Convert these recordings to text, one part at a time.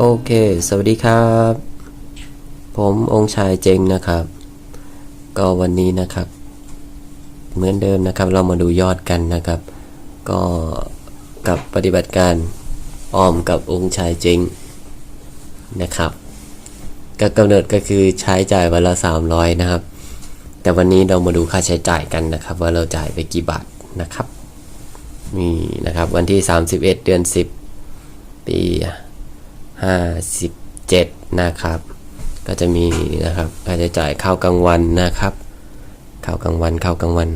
โอเค สวัสดีครับ ผมองค์ชายเจงนะครับ ก็วันนี้นะครับ เหมือนเดิมนะครับ เรามาดูยอดกันนะครับ ก็กับปฏิบัติการออมกับองค์ชายเจงนะครับก็กำเนิดก็คือใช้จ่ายวันละ 300 นะครับ แต่วันนี้เรามาดูค่าใช้จ่ายกันนะครับ ว่าเราจ่ายไปกี่บาทนะครับนี่นะครับ วันที่ 31 เดือน 10 ปี 57 นะครับ ก็จะมีนะครับค่าใช้จ่ายข้าวกลางวันนะครับข้าวกลางวันข้าวกลางวัน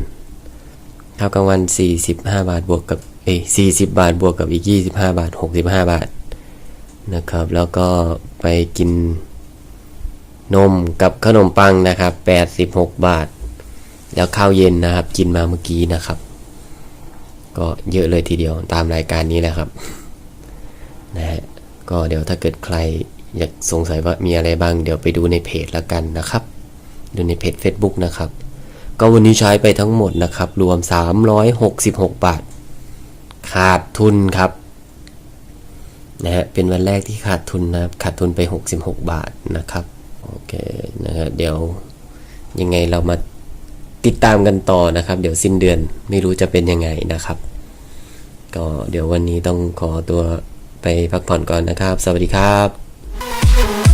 ข้าวกลางวัน 45 บาทบวกกับเอ้40 บาทบวกกับอีก 25 บาท 65 บาทนะครับ แล้วก็ไปกินนมกับขนมปังนะครับ 86 บาท แล้วข้าวเย็นนะครับ กินมาเมื่อกี้นะครับ ก็เยอะเลยทีเดียวตามรายการนี้แหละครับนะฮะ ก็เดี๋ยวถ้าเกิดใครอยากสงสัยว่ามีอะไรบ้าง เดี๋ยวไปดูในเพจแล้วกันนะครับ ดูในเพจ Facebook นะครับ ก็วันนี้ใช้ไปทั้งหมดนะครับ รวม 366 บาท ขาดทุนครับนะฮะเป็นวันแรกที่ขาดทุนนะครับ ขาดทุนไป 66 บาทนะครับโอเคนะฮะเดี๋ยวยังไงเรามาติดตามกันต่อนะครับ เดี๋ยวสิ้นเดือนไม่รู้จะเป็นยังไงนะครับ ก็เดี๋ยววันนี้ต้องขอตัว ไปพักผ่อนก่อนนะครับ สวัสดีครับ